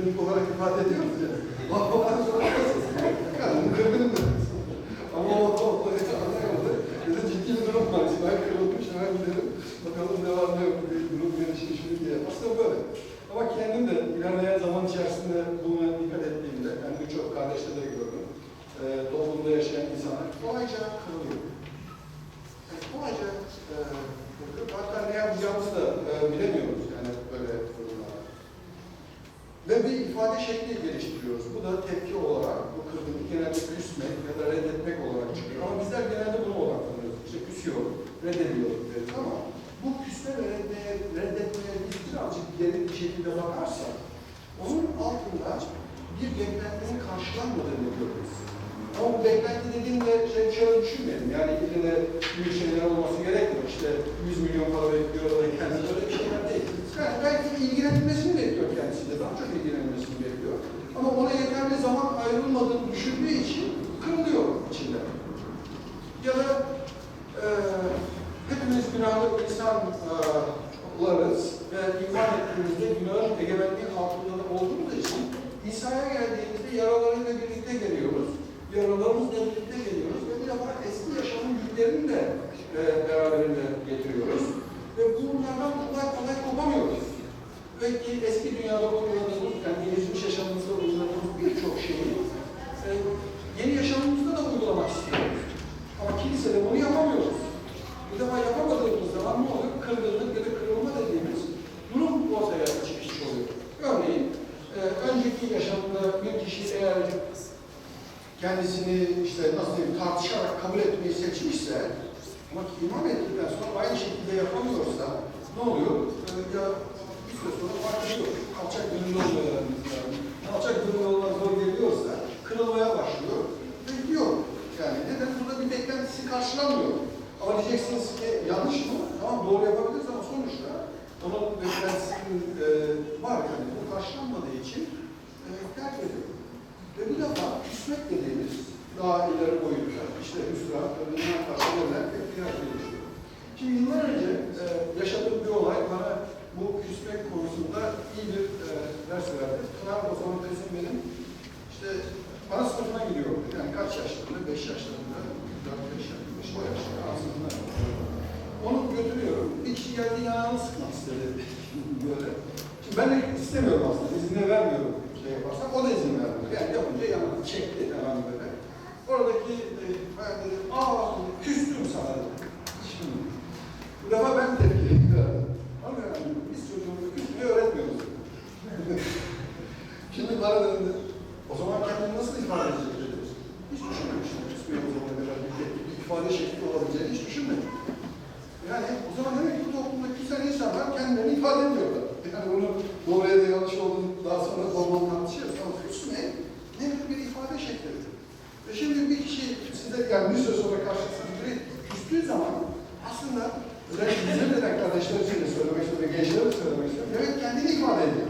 klinik olarak ifade ediyoruz ya. O bana sormazsın. Karnım kırgınım dedim. Ama o da o da anlayamadı. Dedi ciddi bir durum var. Ben kırılmış hemen gidelim. Bakalım ne var ne yok. Bir durum gelişir şimdi diye. Aslında böyle. Ama kendim de ilerleyen zaman içerisinde buna dikkat ettiğimde, yani birçok kardeşte de gördüm. E, toplumda yaşayan insanlar kolayca kırılıyor. Yani kolayca e. Hatta ne yapacağımızı da e, bilemiyoruz yani böyle durumlarda. Ve bir ifade şekli geliştiriyoruz. Bu da tepki olarak, bu kırgınlık genelde küsmek ya da reddetmek olarak çıkıyor. Ama bizler genelde buna odaklanıyoruz. İşte küsüyor, reddediyor deriz ama bu küsme ve reddetmeye, reddetmeye biz birazcık derin bir şekilde bakarsak, onun altında bir beklentinin karşılanmadığını görürüz. Ama bu beklenti dediğimde şey şöyle düşünmeyelim. Yani ille büyük şeyler olması gerekmiyor. İşte 100 milyon para bekliyor da kendisi öyle bir şeyler değil. Yani belki ilgilenilmesini bekliyor kendisi de. Daha çok ilgilenilmesini bekliyor. Ama ona yeterli zaman ayrılmadığını düşündüğü için kırılıyor içinde. Ya da e, hepimiz günahlı insanlarız ve iman ettiğimizde günahın egemenliği altında da olduğumuz için İsa'ya geldiğimizde yaralarıyla birlikte geliyoruz. Yaralarımızla birlikte geliyoruz ve bir defa eski yaşamın yüklerini de e, beraberinde getiriyoruz. Ve bunlardan kolay kolay kopamıyoruz. Ve ki eski dünyada uyguladığımız, yani gelişmiş yaşamımızda uyguladığımız birçok şeyi e, yeni yaşamımızda da uygulamak istiyoruz. Ama kilisede bunu yapamıyoruz. Bir defa yapamadığımız zaman ne oluyor? Kırgınlık ya da kırılma dediğimiz durum ortaya çıkmış oluyor. Örneğin, e, önceki yaşamında bir kişi eğer kendisini işte nasıl diyeyim tartışarak kabul etmeyi seçmişse ama iman ettikten sonra aynı şekilde yapamıyorsa ne oluyor? E, ya bir süre sonra fark ediyor. Alçak gönüllü olmaya lazım. Alçak gönüllü olmak zor geliyorsa kırılmaya başlıyor ve gidiyor. Yani neden? Burada bir beklentisi karşılanmıyor. Ama diyeceksiniz ki yanlış mı? Tamam doğru yapabiliriz ama sonuçta onun beklentisinin e, var yani. Bu karşılanmadığı için e, terk ediyor. Ve bir defa küsmek dediğimiz daha ileri boyutta, işte hüsran, ölümden karşı verilen tepkiler gelişiyor. Şimdi yıllar önce e, yaşadığım bir olay bana bu küsmek konusunda iyi bir e, ders verdi. Pınar o zaman teyzem benim işte bana sınıfına gidiyor. Yani kaç yaşlarında? Beş yaşlarında, dört beş yaşlarında, o yaşlarda aslında. Onu götürüyorum. Bir kişi geldi yanağını sıkmak istedi. Böyle. Şimdi ben de istemiyorum aslında. İzin vermiyorum şey yaparsan. O da izin vermiyor. Yani yapınca yanağını çekti hemen böyle. Oradaki e, ben dedim, aa küstüm sana dedim. Şimdi, bu defa ben tepki verdim. Ama yani biz çocuğumuzu küsmeyi öğretmiyoruz. Şimdi bana dedi, o zaman kendini nasıl ifade edecek dedi. Hiç düşünmemiştim küsmeyi o zamana kadar bir, bir ifade şekli olabileceğini hiç düşünmedim. Yani o zaman demek ki bu toplumda küsen insanlar kendilerini ifade ediyorlar. Yani bunu doğru ya da yanlış olduğunu daha sonra zorlanma tartışıyoruz. Ama küsme ne bir ifade şeklidir. Ve şimdi bir kişi size yani bir süre sonra karşısında biri küstüğü zaman aslında özellikle kardeşler için de söylemek istiyorum, gençlere de söylemek istiyorum. Evet kendini ifade ediyor.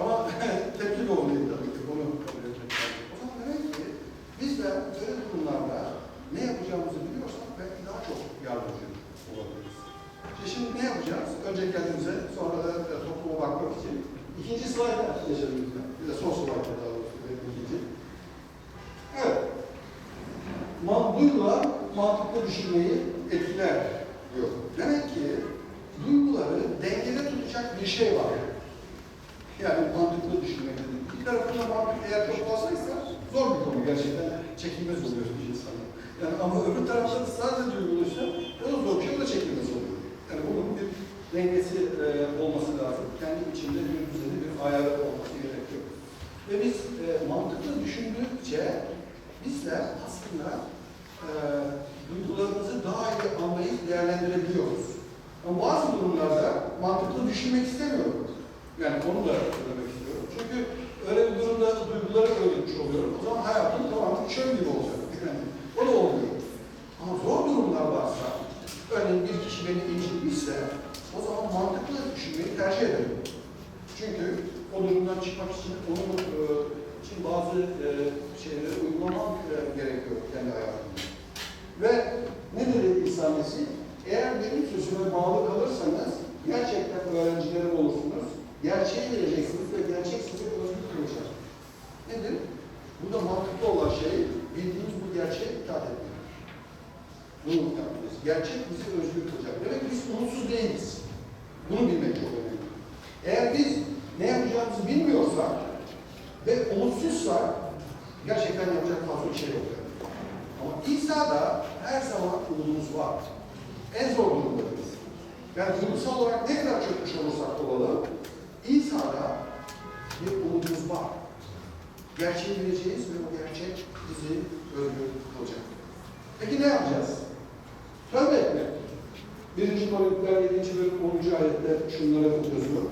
Ama tepki oluyor tabii ki. Bunu kabul etmek lazım. O zaman demek ki biz de böyle durumlarda ne yapacağımızı biliyorsak belki daha çok yardımcı olabiliriz. İşte şimdi ne yapacağız? Önce kendimize, sonra da e, topluma bakmak için. İkinci slide geçelim lütfen. Bir de son slide daha doğrusu. ikinci. Evet. Ma duygular mantıklı düşünmeyi etkiler diyor. Demek ki duyguları dengede tutacak bir şey var. Yani mantıklı düşünmek dedik. Bir tarafında mantık eğer çok fazlaysa zor bir konu gerçekten. Çekilmez oluyor bir insan. Yani ama öbür tarafta da sadece duyguluysa o da zor bir şey, o da çekilmez oluyor. Yani bunun bir dengesi e, olması lazım. Kendi içinde bir düzeni, bir ayarı olması gerekiyor. Ve biz e, mantıklı düşündükçe bizler aslında e, duygularımızı daha iyi anlayıp değerlendirebiliyoruz. Ama bazı durumlarda mantıklı düşünmek istemiyorum. Yani onu da söylemek istiyorum. Çünkü öyle bir durumda duyguları öldürmüş oluyorum. O zaman hayatım tamamen çöl gibi olacak. Yani o da olmuyor. Ama zor durumlar varsa, örneğin bir kişi beni incitmişse, o zaman mantıklı düşünmeyi tercih ederim. Çünkü o durumdan çıkmak için onun e, için bazı e, şeyleri uygulamam e, gerekiyor kendi hayatımda. Ve ne dedi İsa? Eğer benim sözüme bağlı kalırsanız gerçekten öğrencilerim olursunuz. Gerçeği bileceksiniz ve gerçek sizi özgür Burada mantıklı olan şey bildiğimiz bu gerçeğe itaat etmektir. Bunu yapmalıyız. Gerçek bizi özgür kılacak. Demek biz umutsuz değiliz. Bunu bilmek çok önemli. Eğer biz ne yapacağımızı bilmiyorsak ve umutsuzsak gerçekten yapacak fazla bir şey yok. Ama İsa'da her zaman umudumuz var. En zor durumdayız. Yani duygusal olarak ne kadar çökmüş olursak olalım, İsa'da bir umudumuz var. Gerçeği bileceğiz ve o gerçek bizi özgür kılacak. Peki ne yapacağız? Tövbe etmek. Birinci Korintiler 7. bölüm 10. ayette şunlara yazıyor.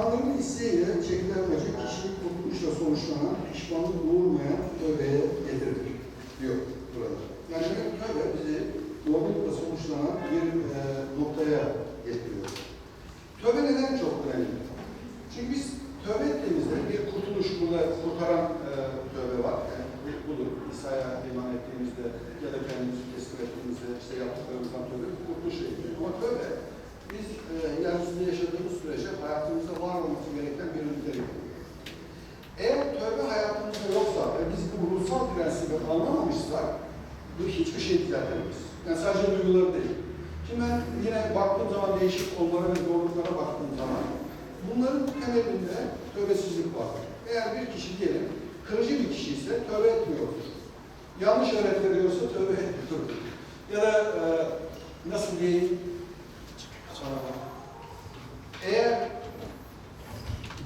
Tanrı'nın isteğiyle çekilemeyecek kişilik kurtuluşla sonuçlanan, pişmanlık doğurmayan tövbeye getirir diyor burada. Yani demek ki tövbe bizi doğrulukla sonuçlanan bir e, noktaya getiriyor. Tövbe neden çok önemli? Çünkü biz tövbe ettiğimizde bir kurtuluş, burada kurtaran e, tövbe var. Yani bu budur. İsa'ya iman ettiğimizde ya da kendimizi teslim ettiğimizde işte yaptıklarımızdan tövbe bir kurtuluş getiriyor. Ama tövbe biz e, yeryüzünde yaşadığımız sürece hayatımızda var olması gereken bir nitelik. Eğer tövbe hayatımızda yoksa ve biz bu ruhsal prensibi anlamamışsak bu hiçbir şey düzeltemeyiz. Yani sadece duyguları değil. Şimdi ben yine baktığım zaman değişik konulara ve doğruluklara baktığım zaman bunların temelinde tövbesizlik var. Eğer bir kişi diyelim kırıcı bir kişi ise tövbe etmiyordur. Yanlış öğret veriyorsa tövbe etmiyordur. Ya da e, nasıl diyeyim eğer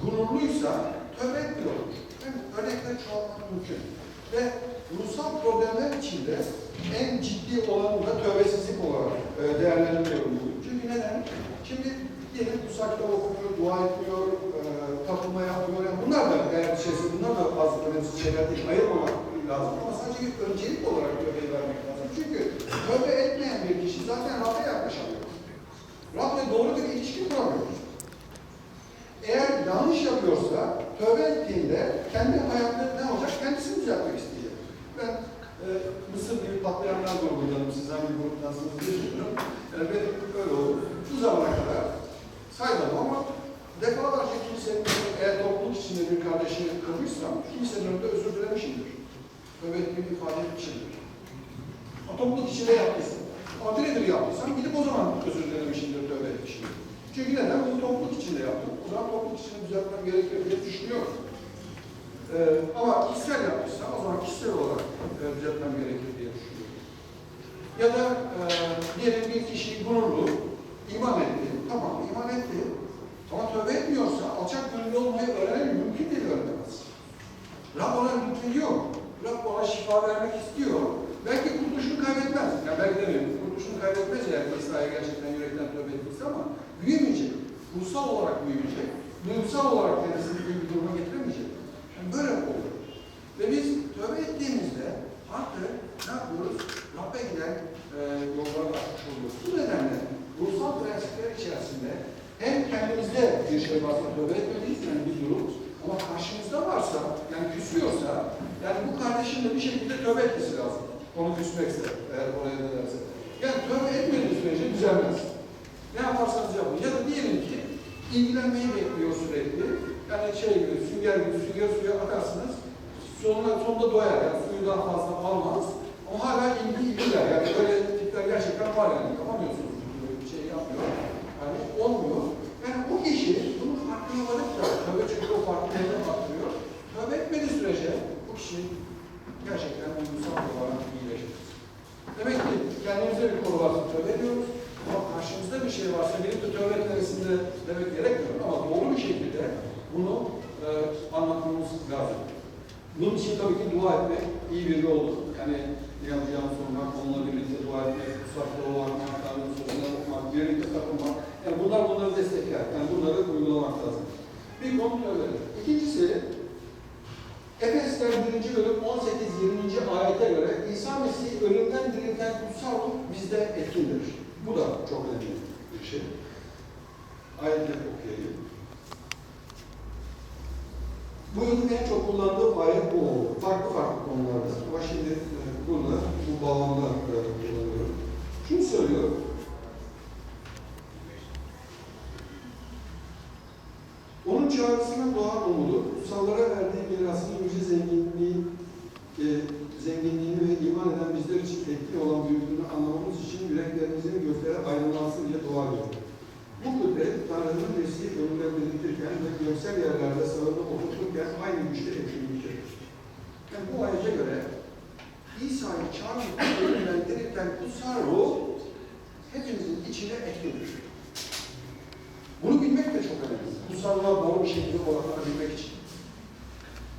gururluysa tövbe etmiyordur. Yani örnekleri çoğaltmak mümkün. Ve ruhsal problemler içinde en ciddi olanı da tövbesizlik olarak e, değerlendiriyorum. Çünkü neden? Şimdi diyelim kutsal kitap okumuyor, dua etmiyor, e, tapınma yapmıyor. Yani bunlar da eğer bir şeyse bunlar da az önemsiz şeyler değil. Ayırmamak lazım. Ama sadece bir öncelik olarak tövbeyi vermek lazım. Çünkü tövbe etmeyen bir kişi zaten Rab'be yaklaşamıyor. Rab'le doğru bir ilişki kuramıyor. Eğer yanlış yapıyorsa tövbe ettiğinde kendi hayatında ne olacak? Kendisini düzeltmek isteyecek. Ben e, Mısır gibi patlayanlar grubundanım. Siz hangi gruptansınız bilmiyorum. Yani benim öyle oldu. Bu zamana kadar saymadım ama defalarca kimsenin eğer topluluk içinde bir kardeşini kırmışsam kimsenin önünde özür dilemişimdir. Tövbe ettiğimi ifade etmişimdir. O topluluk içinde yaptıysam. Ama birebir yaptıysam gidip o zaman özür dilemişimdir, tövbe etmişimdir. Çünkü neden? Bunu topluluk içinde yaptım. O zaman topluluk içinde düzeltmem gerekiyor diye düşünüyorum. Ee, ama kişisel yapmışsam o zaman kişisel olarak e, düzeltmem gerekir diye düşünüyorum. Ya da e, diyelim bir kişi gururlu, iman etti. Tamam iman etti. Ama tövbe etmiyorsa alçak gönüllü olmayı öğrenemiyor. Mümkün değil öğrenemez. Rab ona lütfediyor. Rab ona şifa vermek istiyor. Belki kurtuluşunu kaybetmez. Yani belki demiyorum. Kurtuluşunu kaybetmez eğer İsa'ya gerçekten yürekten tövbe ettiyse ama büyümeyecek. Ruhsal olarak büyümeyecek. Duygusal olarak kendisini bir duruma getiremeyecek. Yani böyle oluyor. Ve biz tövbe ettiğimizde artık ne yapıyoruz? Rabbe giden e, yollara açmış oluyoruz. Bu nedenle ruhsal prensipler içerisinde hem kendimizde bir şey varsa tövbe etmeliyiz yani bir durum ama karşımızda varsa yani küsüyorsa yani de bir şekilde tövbe etmesi lazım. Onu küsmekse eğer oraya da derse. Yani tövbe etmediği sürece düzelmez. Ne yaparsanız yapın. Ya da diyelim ki ilgilenmeyi bekliyor sürekli. Yani şey gibi sünger gibi sünger suya atarsınız. Sonunda, sonunda doyar. Yani suyu daha fazla almaz. Ama hala ilgi ilgiler. Yani böyle tipler gerçekten var yani. Yapamıyorsunuz. Böyle bir şey yapmıyor. Yani olmuyor. Yani o kişi bunun farkına varıp da tövbe çünkü o farkına arttırıyor. Tövbe etmediği sürece bu kişi gerçekten duygusal olarak iyileşir. Demek ki kendimize bir konu varsa tövbe ediyoruz. Ama karşımızda bir şey varsa benim de tövbe etmesinde demek gerekmiyor. Ama doğru bir şekilde bunu e, anlatmamız lazım. Bunun için tabii ki dua etmek iyi bir yoldur. Yani yapacağımız sormak, onunla birlikte dua etmek, kutsakta olmak, Tanrı'nın sözüne okumak, birlikte takılmak. Yani bunlar bunları destekler. Yani bunları uygulamak lazım. Bir konu tövbe. İkincisi, Efesler 1. bölüm 18-20. ayete göre İsa Mesih'i ölümden dirilten kutsal ruh bizde etkindir. Bu da çok önemli bir şey. Ayetleri okuyayım. Bu yılın en çok kullandığım ayet bu oldu. Farklı farklı konularda. Ama şimdi e, burada, bu bağlamda kullanıyorum. Şunu söylüyor. Onun çağrısına doğan umudu, kutsallara verdiği mirasının yüce zenginliği, e, zenginliğini ve iman eden bizler için etkili olan büyüklüğünü anlamamız için yüreklerimizin gözleri aydınlansın diye dua ediyor. Bu kudret Tanrı'nın nesli önünden belirtirken ve göksel yerlerde sağında oturturken aynı güçte etkinliktedir. Yani bu ayete göre İsa'yı çağrı önünden gelirken kutsal ruh hepimizin içine etkilir. Bunu bilmek de çok önemli. Kutsallığa doğru bir şekilde olabilmek için.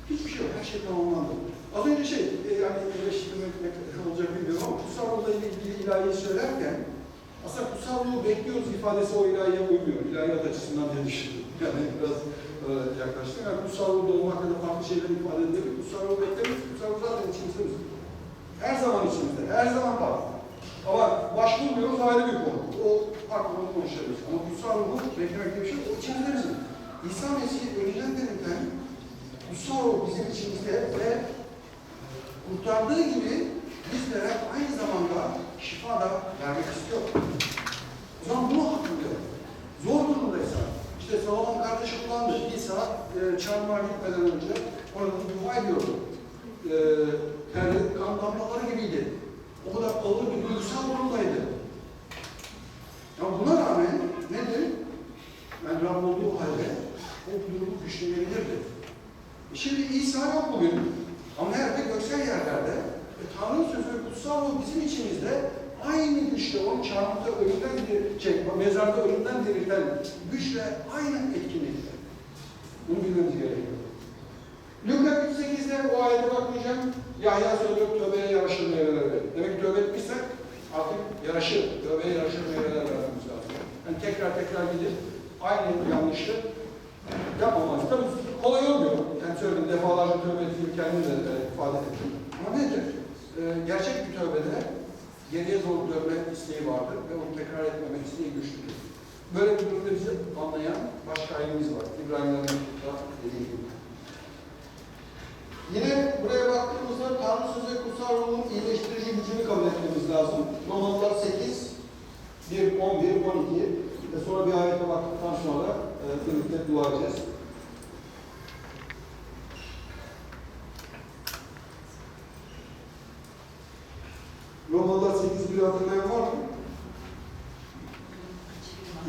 Hiçbir şey yok. Her şey tamamlandı. Az önce şey, e, yani eleştirmek ne olacak bilmiyorum ama kutsal ruhla ilgili ilahiyi söylerken aslında kutsal bekliyoruz ifadesi o ilahiye uymuyor. İlahiyat açısından diye düşündüm. Yani biraz e, yaklaştım. Yani kutsal ruh olmak ya da farklı şeyler ifade edebilir. Kutsal ruhu beklemiyoruz. Kutsal zaten içimizde. Her zaman içimizde. Her zaman var. Ama başvurmuyoruz ayrı bir konu. O farklı konu konuşabiliriz. Ama kutsal ruhu beklemek diye bir şey. O içimizde bizim. İsa Mesih'i ölüden dirilten kutsal ruh bizim içimizde ve kurtardığı gibi bizlere aynı zamanda şifa da vermek istiyor. O zaman bunu hatırlayalım. Zor durumdaysa, işte Salomon kardeşi kullandı. İsa e, çarmıha gitmeden önce orada dua ediyordu. E, kan damlaları gibiydi. O kadar ağır bir duygusal durumdaydı. Ya buna rağmen nedir? Ben Rab olduğu halde o durumu güçlenebilirdi. E Şimdi İsa yok bugün. Ama nerede? Göksel yerlerde. E, Tanrı'nın sözü kutsal ruh bizim içimizde aynı güçle onun çarmıhta ölümden şey, mezarda ölümden dirilten güçle aynı etkinlikte. Bunu bilmemiz gerekiyor. Luka 38'de o ayete bakmayacağım. Yahya söylüyor tövbeye yaraşır meyveler verir. Demek ki tövbe etmişsek artık yaraşır, tövbeye yaraşır meyveler vermemiz lazım. Yani tekrar tekrar gidip aynı yanlışı yapmamız. Tabii kolay olmuyor. Yani söyledim defalarca tövbe ettiğimi kendim de e, ifade ettim. Ama nedir? E, gerçek bir tövbede geriye doğru dönme isteği vardır ve onu tekrar etmemek isteği güçlüdür. Böyle bir durumda bizi anlayan başka ailemiz var. İbrahim'den mektupta dediği gibi. Yine buraya baktığımızda Tanrı sözü kutsal ruhun iyileştirici gücünü kabul etmemiz lazım. Romalılar 8, 1, 11, 12 ve sonra bir ayete baktıktan sonra e, birlikte dua edeceğiz. Romalılar 8, 1 hatırlayan var mı?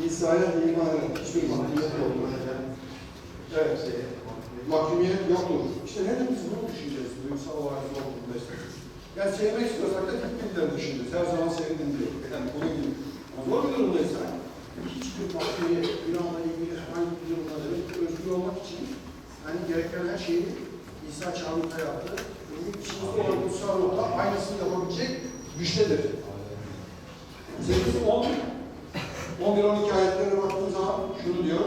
İsa'ya iman eden hiçbir mahkumiyet yoktur. Evet. Mahkumiyet yoktur. İşte demek bunu düşüneceğiz. Duygusal olarak zor durumdaysa. Yani sevmek istiyorsak da gitmediğini düşüneceğiz. Her zaman sevindim diyor. Yani bunun gibi. Zor bir durumdaysa hiçbir mahkumiyet, günahla ilgili herhangi bir durumda özgür olmak için hani gereken her şeyi İsa çağrıda yaptı. Bizim içimizde olan kutsal ruhla aynısını yapabilecek güçtedir. 8, 10, 11-12 ayetlere baktığım zaman şunu diyor.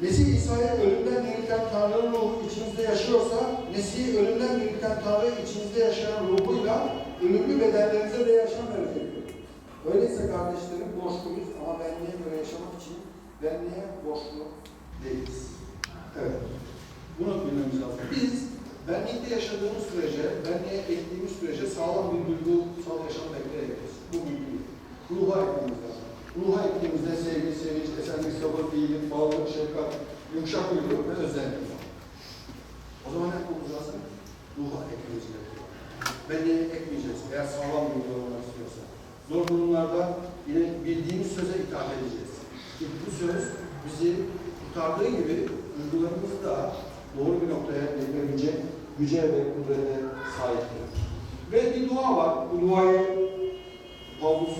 Mesih İsa'ya ölümden dirilten Tanrı'nın ruhu içimizde yaşıyorsa, Mesih'i ölümden dirilten Tanrı içimizde yaşayan ruhuyla ölümlü bedenlerimize de yaşam verecek. Öyleyse kardeşlerim borçluyuz ama benliğe göre yaşamak için benliğe borçlu değiliz. Evet. Bunu bilmemiz lazım. Biz benlikte yaşadığımız sürece, benliğe ektiğimiz sürece sağlam bir duygusal yaşam bekleyebiliriz. Bu mümkün. Ruha ekmemiz lazım. Ruha ektiğimizde sevgi, sevinç, esenlik, sabır, iyilik, bağlılık, şefkat, yumuşak huylu ve özellik var. O zaman ne yapmamız lazım? Ruha ekmemiz gerekiyor. Benliğe ekmeyeceğiz eğer sağlam bir yol olmak istiyorsa. Zor durumlarda yine bildiğimiz söze itaat edeceğiz. Çünkü bu söz bizi kurtardığı gibi duygularımızı da doğru bir noktaya getirebilecek güce ve kudrete sahiptir. Ve bir dua var. Bu duayı Pavlus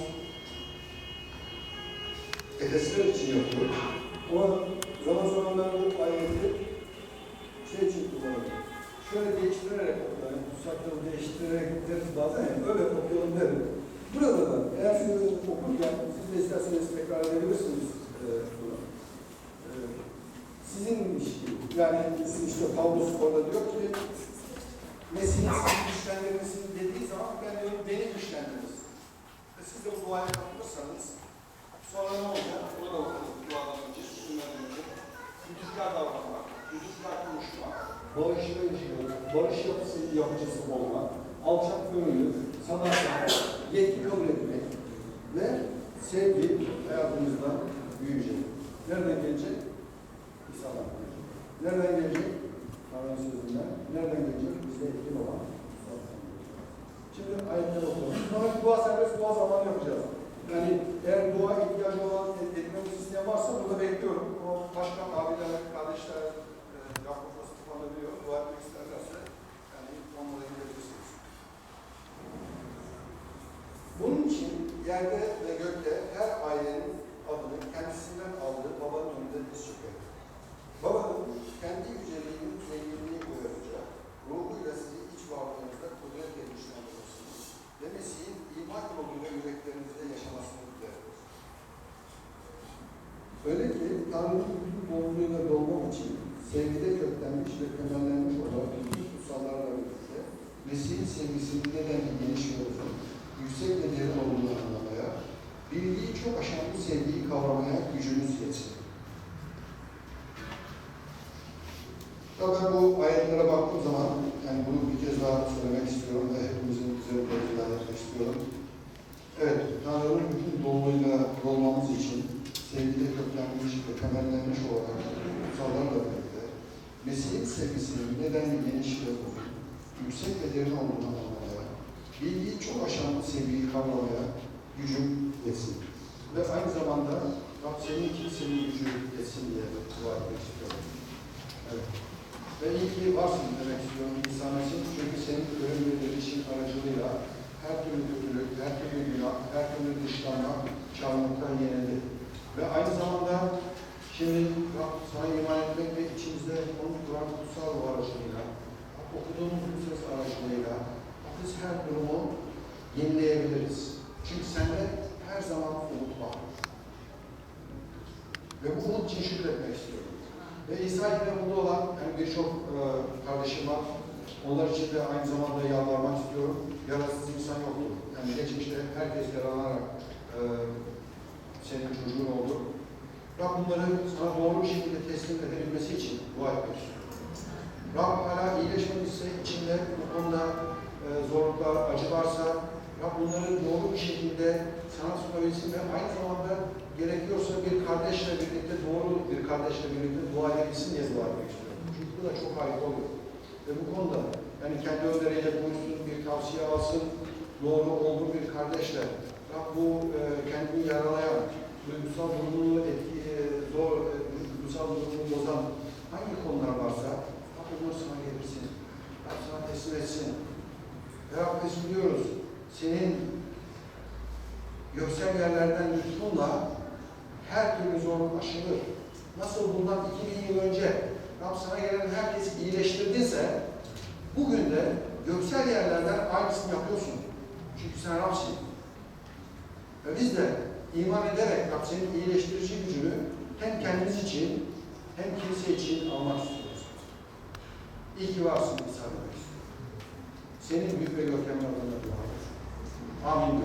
Efesler için yapıyor. Ama zaman zaman ben bu ayeti şey için kullanıyorum. Şöyle değiştirerek okuyalım. Yani tutsakları değiştirerek deriz bazen ya. Öyle okuyalım derim. Burada da eğer şunu okurken siz de isterseniz tekrar edebilirsiniz e, bunu. E, sizinmiş gibi. Yani işte Pavlus orada diyor ki Mesih'in sizi güçlendirmesini dediği zaman ben diyorum beni güçlendirmesi. Ve siz de bu duaya katılırsanız sonra ne olacak? Bunu da okuduk duadan önce, şundan önce. Müthikkar davranmak, Çocuklar konuşma, bağışlayıcı, barış yapısı, yapıcısı olmak, alçak gönüllü, sadakat, yetki kabul etmek ve sevgi hayatımızda büyüyecek. Nereden gelecek? Gelecek. Nereden gelecek? Tanrı'nın sözünden. Nereden gelecek? Bize etkin olan. Şimdi ayetleri okuyalım. Sonra dua serbest dua zamanı yapacağız. Yani eğer dua ihtiyacı olan et- etmemiz isteyen varsa burada bekliyorum. O başkan abiler, kardeşler, e, Yakup Mustafa diyor. Dua etmek isterlerse yani onlara gidebilirsiniz. Bunun için yerde ve gökte her ailenin adını kendisinden aldığı babanın önünde diz çöker. Babanın kendi yüceliğinin zenginliği uyaracak, ruhuyla sizi iç varlığınızda kudretle güçlendirmesini ve Mesih'in iman yoluyla yüreklerinizde yaşamasını dileriz. Öyle ki Tanrı'nın bütün doğruluğuyla dolmak için sevgide köklenmiş ve temellenmiş olarak bütün kutsallarla birlikte Mesih'in sevgisinin ve uzun, yüksek ve derin olduğunu anlamaya, bilgiyi çok aşan bu sevgiyi kavramaya gücünüz yetsin. Ben bu ayetlere baktığım zaman, yani bunu bir kez daha söylemek istiyorum ve hepimizin üzerinde ilan etmek istiyorum. Evet, Tanrı'nın bütün doluluğuyla dolmamız için sevgide köklenmiş ve temellenmiş olarak kutsallarla birlikte Mesih'in sevgisinin nedenli geniş ve yüksek ve derin olduğunu anlamaya, bilgiyi çok aşan bu sevgiyi kavramaya gücüm yetsin. Ve aynı zamanda Rab senin kimsenin gücü yetsin diye dua etmek istiyorum. Evet. Ve iyi ki varsın demek istiyorum insan için. Çünkü senin ölüm ve dirilişin aracılığıyla her türlü kötülük, her türlü günah, her türlü dışlanma, çarmıhtan yenildi. Ve aynı zamanda şimdi Rab sana iman etmek ve içimizde onu kuran kutsal aracılığıyla, okuduğumuz bu söz aracılığıyla biz her durumu yenileyebiliriz. Çünkü sende her zaman umut var. Ve bu umut için şükretmek istiyorum. Ve İsa mutlu olan yani birçok e, kardeşim var. Onlar için de aynı zamanda yalvarmak istiyorum. Yarasız insan yoktur. Yani geçmişte herkes yaralanarak e, senin çocuğun oldu. Rab bunları sana doğru bir şekilde teslim edebilmesi için dua etmek istiyorum. Rab hala iyileşmemişse içinde bu konuda e, zorluklar, acı varsa Rab bunları doğru bir şekilde sana sunabilsin ve aynı zamanda gerekiyorsa bir kardeşle birlikte doğru bir kardeşle birlikte dua edebilsin diye dua etmek istiyorum. Çünkü bu da çok harika oluyor. Ve bu konuda yani kendi önleriyle konuşsun, bir tavsiye alsın, doğru olgun bir kardeşle Rab bu e, kendini yaralayan, duygusal durumunu etki, e, zor, e, duygusal durumunu bozan hangi konular varsa Rab bunları sana getirsin. Rab sana teslim etsin. Ve Rab biz biliyoruz senin göksel yerlerden lütfunla her türlü zorluk aşılır. Nasıl bundan 2000 yıl önce Rab sana gelen herkesi iyileştirdiyse bugün de göksel yerlerden aynısını yapıyorsun. Çünkü sen Rab'sin. Ve biz de iman ederek Rab senin iyileştirici gücünü hem kendimiz için hem kilise için almak istiyoruz. İyi ki varsın İsa demek. Senin büyük ve görkemli adına dua. Amin.